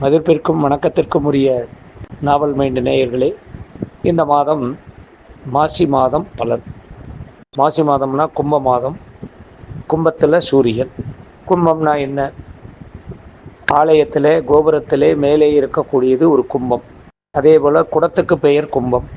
மதிப்பிற்கும் வணக்கத்திற்கும் உரிய நாவல் மைண்டு நேயர்களே இந்த மாதம் மாசி மாதம் பலன். மாசி மாதம்னா கும்ப மாதம். கும்பத்தில் சூரியன். கும்பம்னா என்ன? ஆலயத்தில் கோபுரத்திலே மேலே இருக்கக்கூடியது ஒரு கும்பம். அதே போல் குடத்துக்கு பெயர் கும்பம்.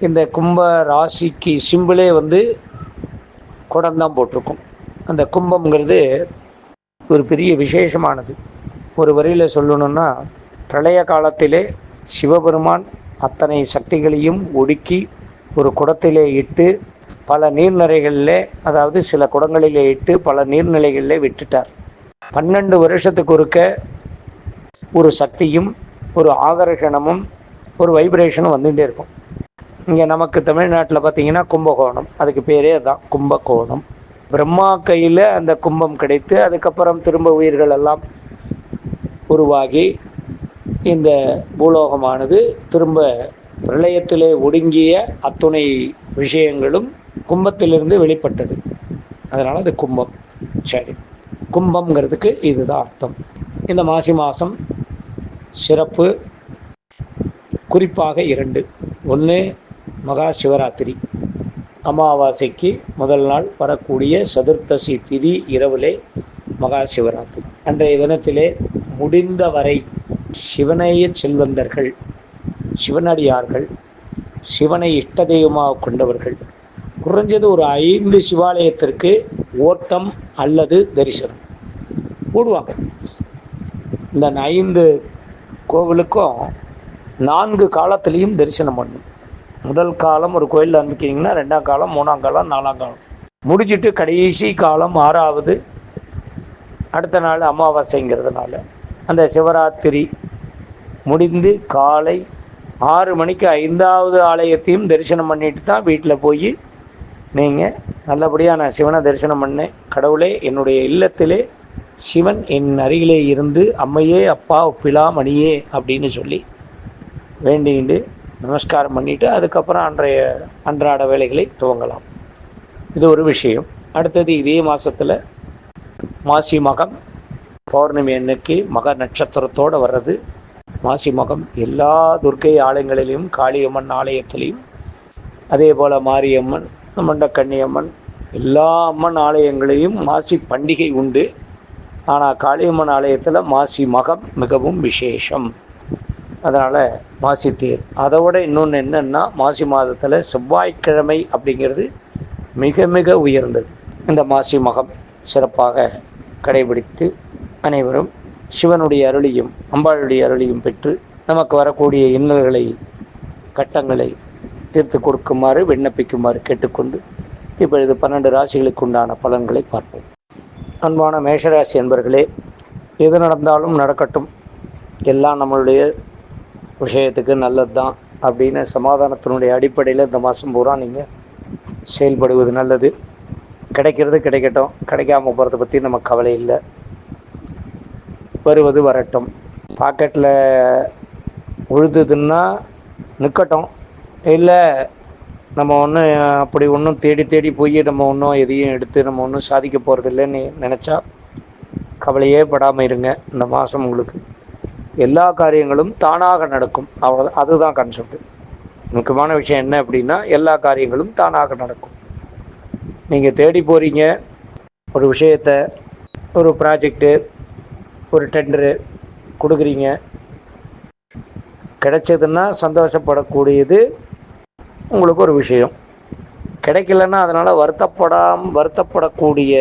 இந்த கும்ப ராசிக்கு சிம்பிளே வந்து குடம்தான் போட்டிருக்கும். அந்த கும்பம்ங்கிறது ஒரு பெரிய விசேஷமானது. ஒரு வரியில் சொல்லணும்னா பிரளய காலத்திலே சிவபெருமான் அத்தனை சக்திகளையும் ஒடுக்கி ஒரு குடத்திலே இட்டு பல நீர்நிலைகளில் அதாவது சில குடங்களிலே இட்டு பல நீர்நிலைகளிலே விட்டுட்டார். பன்னெண்டு வருஷத்துக்கு ஒருக்க ஒரு சக்தியும் ஒரு ஆகர்ஷணமும் ஒரு வைப்ரேஷனும் வந்துகிட்டே இருக்கும். இங்கே நமக்கு தமிழ்நாட்டில் பார்த்தீங்கன்னா கும்பகோணம். அதுக்கு பேரே தான் கும்பகோணம். பிரம்மா கையில் அந்த கும்பம் கிடைத்து அதுக்கப்புறம் திரும்ப உயிர்கள் எல்லாம் உருவாகி இந்த பூலோகமானது திரும்ப பிரளயத்திலே ஒடுங்கிய அத்துணை விஷயங்களும் கும்பத்திலிருந்து வெளிப்பட்டது. அதனால் அது கும்பம். சரி. கும்பம்ங்கிறதுக்கு இதுதான் அர்த்தம். இந்த மாசி மாதம் சிறப்பு. குறிப்பாக இரண்டு. ஒன்று மகா சிவராத்திரி. அமாவாசைக்கு முதல் நாள் வரக்கூடிய சதுர்த்தசி திதி இரவிலே மகா சிவராத்திரி. அன்றைய தினத்திலே முடிந்தவரை சிவனைய செல்வந்தர்கள் சிவனடியார்கள் சிவனை இஷ்ட தெய்வமாக கொண்டவர்கள். குறைஞ்சது ஒரு ஐந்து சிவாலயத்திற்கு ஓட்டம் அல்லது தரிசனம். போடுவாங்க இந்த ஐந்து கோவிலுக்கும் நான்கு காலத்துலேயும் தரிசனம் பண்ணும். முதல் காலம் ஒரு கோயிலில் அனுப்பிக்கிறீங்கன்னா ரெண்டாம் காலம் மூணாம் காலம் நாலாம் காலம். முடிச்சுட்டு கடைசி காலம் ஆறாவது அடுத்த நாள் அமாவாசைங்கிறதுனால. அந்த சிவராத்திரி முடிந்து காலை ஆறு மணிக்கு ஐந்தாவது ஆலயத்தையும் தரிசனம் பண்ணிட்டு தான் வீட்டில் போய் நீங்கள் நல்லபடியாக நான் சிவனை தரிசனம் பண்ணேன். கடவுளே என்னுடைய இல்லத்திலே சிவன் என் அருகிலே இருந்து அம்மையே அப்பா பிலா மணியே அப்படின்னு சொல்லி வேண்டிகிட்டு நமஸ்காரம் பண்ணிவிட்டு அதுக்கப்புறம் அன்றைய அன்றாட வேலைகளை துவங்கலாம். இது ஒரு விஷயம். அடுத்தது இதே மாதத்தில் மாசி மகம். பௌர்ணமி அன்னைக்கு மக நட்சத்திரத்தோடு வர்றது. மாசி மகம் எல்லா துர்க்கை ஆலயங்களிலும் காளியம்மன் ஆலயத்திலையும். அதே போல் மாரியம்மன் மண்டக்கண்ணியம்மன் எல்லா அம்மன் ஆலயங்களையும் மாசி பண்டிகை உண்டு. ஆனால் காளியம்மன் ஆலயத்தில் மாசி மகம் மிகவும் விசேஷம். அதனால் மாசி தேர். அதை விட இன்னொன்று என்னென்னா மாசி மாதத்தில் செவ்வாய்க்கிழமை அப்படிங்கிறது மிக மிக உயர்ந்தது. இந்த மாசி மகம் சிறப்பாக கடைபிடித்து அனைவரும் சிவனுடைய அருளியும் அம்பாளுடைய அருளியும் பெற்று நமக்கு வரக்கூடிய இன்னல்களை கட்டங்களை தீர்த்து கொடுக்குமாறு விண்ணப்பிக்குமாறு கேட்டுக்கொண்டு இப்பொழுது பன்னெண்டு ராசிகளுக்கு உண்டான பலன்களை பார்ப்போம். அன்பான மேஷராசி என்பர்களே எது நடந்தாலும் நடக்கட்டும். எல்லாம் நம்மளுடைய விஷயத்துக்கு நல்லது தான் அப்படின்னு சமாதானத்தினுடைய அடிப்படையில் இந்த மாதம் பூரா நீங்கள் செயல்படுவது நல்லது. கிடைக்கிறது கிடைக்கட்டும். கிடைக்காம போகிறத பற்றி நம்ம கவலை இல்லை. வருவது வரட்டும். பாக்கெட்டில் உழுதுதுன்னா நிற்கட்டும் இல்லை நம்ம ஒன்றும் அப்படி ஒன்றும் தேடி தேடி போய் நம்ம ஒன்றும் எதையும் எடுத்து நம்ம ஒன்றும் சாதிக்க போகிறது இல்லைன்னு நினச்சா கவலையே படாமல் இருங்க இந்த மாதம் உங்களுக்கு. எல்லா காரியங்களும் தானாக நடக்கும். அவ்வளோ அதுதான் கான்செப்ட் முக்கியமான விஷயம் என்ன அப்படின்னா எல்லா காரியங்களும் தானாக நடக்கும். நீங்கள் தேடி போகிறீங்க ஒரு விஷயத்தை ஒரு ப்ராஜெக்டு ஒரு டெண்டரு கொடுக்குறீங்க. கிடைச்சதுன்னா சந்தோஷப்படக்கூடியது உங்களுக்கு ஒரு விஷயம். கிடைக்கலன்னா அதனால் வருத்தப்படாம வருத்தப்படக்கூடிய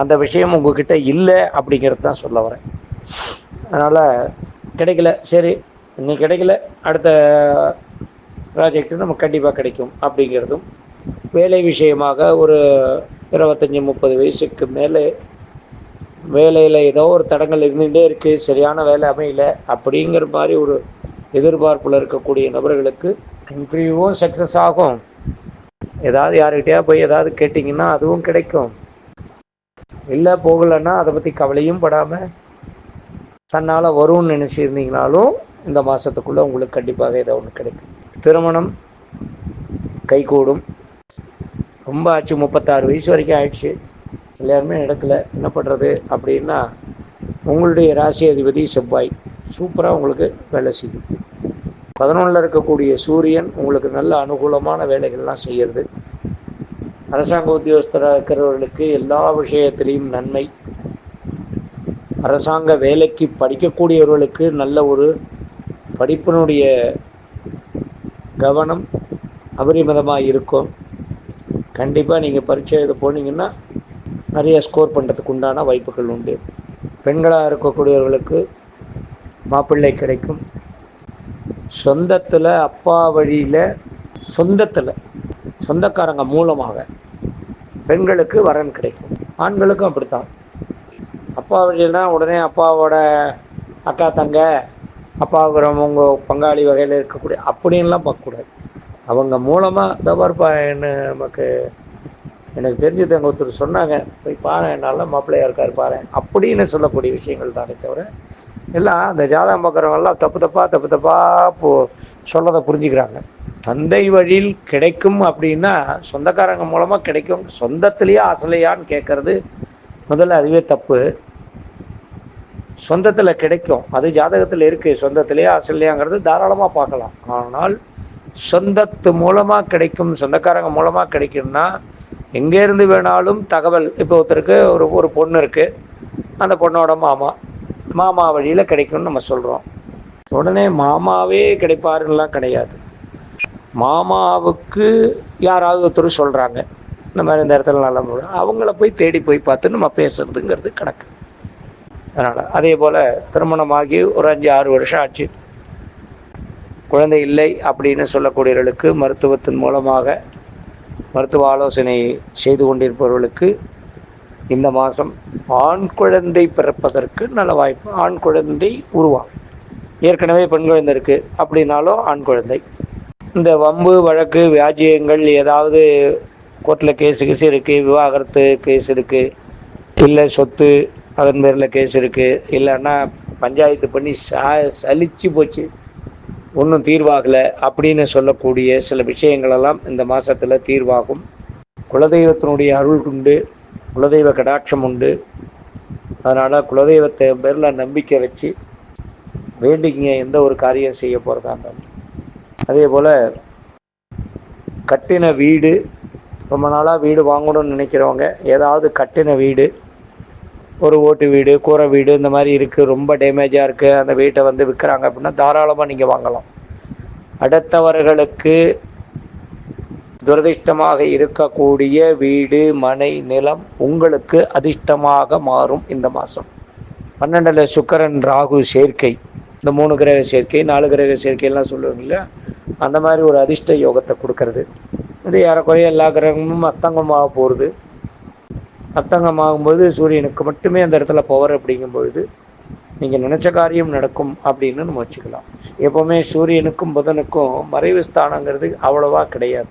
அந்த விஷயம் உங்ககிட்ட இல்லை அப்படிங்கிறது தான் சொல்ல வரேன். அதனால் கிடைக்கல சரி இன்னைக்கு கிடைக்கல அடுத்த ப்ராஜெக்ட்டு நமக்கு கண்டிப்பாக கிடைக்கும் அப்படிங்கிறதும் வேலை விஷயமாக ஒரு இருபத்தஞ்சி முப்பது வயசுக்கு மேலே வேலையில் ஏதோ ஒரு தடங்கள் இருந்துகிட்டே இருக்குது சரியான வேலை அமையல அப்படிங்கிற மாதிரி ஒரு எதிர்பார்ப்பில் இருக்கக்கூடிய நபர்களுக்கு இன்டர்வியூவும் சக்ஸஸ் ஆகும். ஏதாவது யாருக்கிட்டயா போய் ஏதாவது கேட்டிங்கன்னா அதுவும் கிடைக்கும். இல்லை போகலைன்னா அதை பற்றி கவலையும் படாமல் தன்னால் வரும்னு நினச்சிருந்தீங்கனாலும் இந்த மாதத்துக்குள்ளே உங்களுக்கு கண்டிப்பாக ஏதோ ஒன்று கிடைக்கும். திருமணம் கைகூடும். ரொம்ப ஆச்சு முப்பத்தாறு வயசு வரைக்கும் ஆயிடுச்சு. எல்லாருமே நடக்கல. என்ன பண்ணுறது அப்படின்னா உங்களுடைய ராசி அதிபதி செவ்வாய். சூப்பராக உங்களுக்கு வேலை செய்யும். பதினொன்றில் இருக்கக்கூடிய சூரியன் உங்களுக்கு நல்ல அனுகூலமான வேலைகள்லாம் செய்கிறது அரசாங்க உத்தியோகஸ்தராக இருக்கிறவர்களுக்கு எல்லா விஷயத்திலையும் நன்மை. அரசாங்க வேலைக்கு படிக்கக்கூடியவர்களுக்கு நல்ல ஒரு படிப்பினுடைய கவனம் அபரிமிதமாக இருக்கும் கண்டிப்பாக நீங்கள் பரீட்சை எழுத போனீங்கன்னா நிறைய ஸ்கோர் பண்ணுறதுக்கு உண்டான வாய்ப்புகள் உண்டு. பெண்களாக இருக்கக்கூடியவர்களுக்கு மாப்பிள்ளை கிடைக்கும். சொந்தத்தில் அப்பா வழியில் சொந்தத்தில் சொந்தக்காரங்க மூலமாக பெண்களுக்கு வரன் கிடைக்கும். ஆண்களுக்கும் அப்படித்தான். அப்பா வழியில்னா உடனே அப்பாவோட அக்கா தங்க அப்பாவுக்கு உங்கள் பங்காளி வகையில் இருக்கக்கூடிய அப்படின்லாம் பார்க்கக்கூடாது. அவங்க மூலமாக தவறுப்பா என்ன நமக்கு எனக்கு தெரிஞ்சது அங்கே ஒருத்தர் சொன்னாங்க போய் பாரு நல்ல மாப்பிள்ளையாக இருக்கார் பாரு அப்படின்னு சொல்லக்கூடிய விஷயங்கள் தானே தவிர எல்லாம் அந்த ஜாதகம் பார்க்குறவங்கெல்லாம் தப்பு தப்பாக தப்பு தப்பாக போ சொல்லதை புரிஞ்சுக்கிறாங்க. தந்தை வழியில் கிடைக்கும் அப்படின்னா சொந்தக்காரங்க மூலமாக கிடைக்கும். சொந்தத்திலேயே அசலையான்னு கேட்குறது முதல்ல அதுவே தப்பு. சொந்தத்தில் கிடைக்கும். அது ஜாதகத்தில் இருக்குது சொந்தத்திலேயே அசல்லையாங்கிறது தாராளமாக பார்க்கலாம். ஆனால் சொந்தத்து மூலமாக கிடைக்கும் சொந்தக்காரங்க மூலமாக கிடைக்கும்னா எங்கேருந்து வேணாலும் தகவல் இப்போ ஒருத்தருக்கு ஒரு ஒரு பொண்ணு இருக்குது அந்த பொண்ணோட மாமா மாமா வழியில் கிடைக்கும்னு நம்ம சொல்கிறோம் உடனே மாமாவே கிடைப்பாருலாம் கிடையாது. மாமாவுக்கு யாராவது ஒருத்தர் சொல்கிறாங்க இந்த மாதிரி இந்த இடத்துல நல்ல முடியும் அவங்கள போய் தேடி போய் பார்த்து நம்ம பேசுறதுங்கிறது கணக்கு. அதனால் அதே போல் திருமணமாகி ஒரு அஞ்சு ஆறு வருஷம் ஆச்சு. குழந்தை இல்லை அப்படின்னு சொல்லக்கூடியவர்களுக்கு மருத்துவத்தின் மூலமாக மருத்துவ ஆலோசனை செய்து கொண்டிருப்பவர்களுக்கு இந்த மாதம் ஆண் குழந்தை பிறப்பதற்கு நல்ல வாய்ப்பு. ஆண் குழந்தை உருவாகும் ஏற்கனவே பெண் குழந்தை இருக்குது அப்படின்னாலும் ஆண் குழந்தை. இந்த வம்பு வழக்கு வியாஜியங்கள் ஏதாவது கோர்ட்டில் கேஸு கேஸ் இருக்குது விவாகரத்து கேஸ் இருக்குது இல்லை சொத்து அதன் பேரில் கேஸ் இருக்குது இல்லைன்னா பஞ்சாயத்து பண்ணி சா சலிச்சு போச்சு. ஒன்றும் தீர்வாகலை அப்படின்னு சொல்லக்கூடிய சில விஷயங்களெல்லாம் இந்த மாதத்தில் தீர்வாகும். குலதெய்வத்தினுடைய அருள் உண்டு குலதெய்வ கடாட்சம் உண்டு. அதனால் குலதெய்வத்தை பேரில் நம்பிக்கை வச்சு வேண்டிங்க எந்த ஒரு காரியம் செய்ய போகிறதா இருந்தாலும். அதே போல் கட்டின வீடு ரொம்ப நாளாக வீடு வாங்கணும்னு நினைக்கிறவங்க ஏதாவது கட்டின வீடு ஒரு ஓட்டு வீடு கூரை வீடு இந்த மாதிரி இருக்குது ரொம்ப டேமேஜாக இருக்குது அந்த வீட்டை வந்து விற்கிறாங்க அப்படின்னா தாராளமாக நீங்கள் வாங்கலாம். அடுத்தவர்களுக்கு துரதிர்ஷ்டமாக இருக்கக்கூடிய வீடு மனை நிலம் உங்களுக்கு அதிர்ஷ்டமாக மாறும் இந்த மாதம் பன்னெண்டில் சுக்கரன் ராகு சேர்க்கை. இந்த மூணு கிரக சேர்க்கை நாலு கிரக சேர்க்கையெல்லாம் சொல்லுவாங்க இல்லையா? அந்த மாதிரி ஒரு அதிர்ஷ்ட யோகத்தை கொடுக்கறது. இது ஏறக்குறைய எல்லா கிரகமும் அஸ்தங்கமாக போகிறது அஸ்தங்கமாகும்போது சூரியனுக்கு மட்டுமே அந்த இடத்துல பவர் அப்படிங்கும்பொழுது நீங்கள் நினச்ச காரியம் நடக்கும் அப்படின்னு நம்ம வச்சுக்கலாம். எப்போவுமே சூரியனுக்கும் புதனுக்கும் மறைவு ஸ்தானங்கிறது அவ்வளோவா கிடையாது.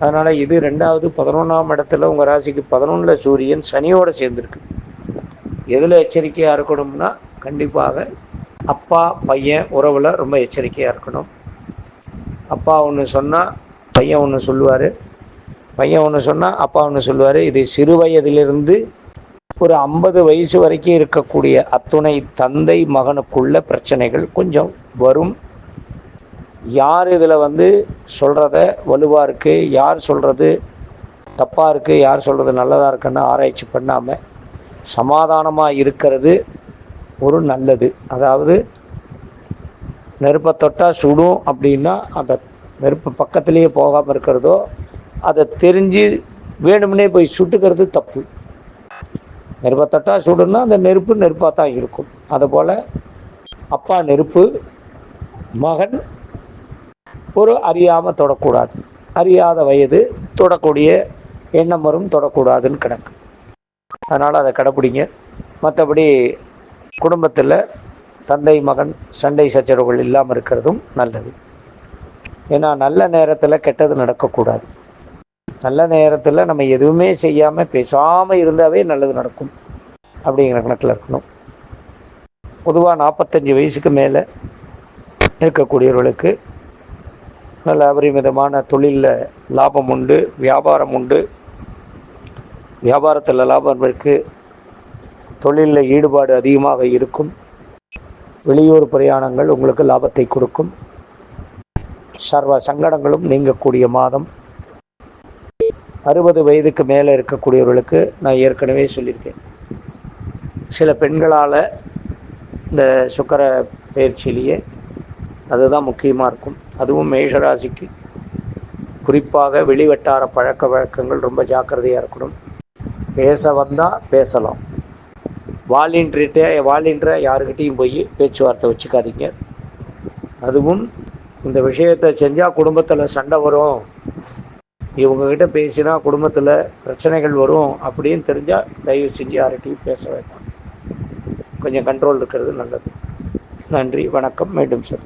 அதனால் இது ரெண்டாவது பதினொன்றாம் இடத்துல உங்கள் ராசிக்கு பதினொன்றில் சூரியன் சனியோடு சேர்ந்துருக்கு. எதில் எச்சரிக்கையாக இருக்கணும்னா கண்டிப்பாக அப்பா பையன் உறவில் ரொம்ப எச்சரிக்கையாக இருக்கணும். அப்பா ஒன்று சொன்னால் பையன் ஒன்று சொல்லுவார். பையன் ஒன்று சொன்னால் அப்பா ஒன்று சொல்லுவார் இது சிறு வயதிலிருந்து ஒரு ஐம்பது வயசு வரைக்கும் இருக்கக்கூடிய அத்துணை தந்தை மகனுக்குள்ள பிரச்சனைகள் கொஞ்சம் வரும். யார் இதில் வந்து சொல்கிறத வலுவாக இருக்குது யார் சொல்கிறது தப்பாக இருக்குது யார் சொல்கிறது நல்லதாக இருக்குன்னு ஆராய்ச்சி பண்ணாமல் சமாதானமாக இருக்கிறது ஒரு நல்லது. அதாவது நெருப்பை தொட்டால் சுடும் அப்படின்னா அந்த நெருப்பு பக்கத்துலேயே போகாமல் இருக்கிறதோ அதை தெரிஞ்சு வேணும்னே போய் சுட்டுக்கிறது தப்பு. நெருப்பை தட்டாக சுடுன்னா அந்த நெருப்பு நெருப்பாக தான் இருக்கும். அதுபோல் அப்பா நெருப்பு மகன் ஒரு அறியாமல் தொடக்கூடாது. அறியாத வயது தொடக்கூடிய எண்ணம் வரும் தொடக்கூடாதுன்னு கணக்கு அதனால் அதை கடைப்பிடிங்க. மற்றபடி குடும்பத்தில் தந்தை மகன் சண்டை சச்சரவுகள் இல்லாமல் இருக்கிறதும் நல்லது. ஏன்னா நல்ல நேரத்தில் கெட்டது நடக்கக்கூடாது. நல்ல நேரத்தில் நம்ம எதுவுமே செய்யாமல் பேசாமல் இருந்தாவே நல்லது நடக்கும். அப்படிங்கிற கணக்கில் இருக்கணும். பொதுவாக நாற்பத்தஞ்சு வயசுக்கு மேலே இருக்கக்கூடியவர்களுக்கு நல்ல அபரிமிதமான தொழிலில் லாபம் உண்டு வியாபாரம் உண்டு. வியாபாரத்தில் லாபம் இருக்குது தொழிலில் ஈடுபாடு அதிகமாக இருக்கும். வெளியூர் பிரயாணங்கள் உங்களுக்கு லாபத்தை கொடுக்கும். சர்வ சங்கடங்களும் நீங்கக்கூடிய மாதம். அறுபது வயதுக்கு மேலே இருக்கக்கூடியவர்களுக்கு நான் ஏற்கனவே சொல்லியிருக்கேன். சில பெண்களால் இந்த சுக்கர பயிற்சியிலேயே அதுதான் முக்கியமாக இருக்கும். அதுவும் மேஷராசிக்கு. குறிப்பாக வெளிவட்டார பழக்க வழக்கங்கள் ரொம்ப ஜாக்கிரதையாக இருக்கணும். பேச வந்தால் பேசலாம். வாலின்றிட்டே வாலின்ற யாருக்கிட்டேயும் போய் பேச்சுவார்த்தை வச்சுக்காதீங்க. அதுவும் இந்த விஷயத்தை செஞ்சால் குடும்பத்தில் சண்டை வரும். இவங்கக்கிட்ட பேசினா குடும்பத்தில் பிரச்சனைகள் வரும் அப்படின்னு தெரிஞ்சால் தயவு செஞ்சு யார்கிட்டையும் பேச வேண்டாம். கொஞ்சம் கண்ட்ரோல் இருக்கிறது நல்லது. நன்றி வணக்கம் மீண்டும் சார்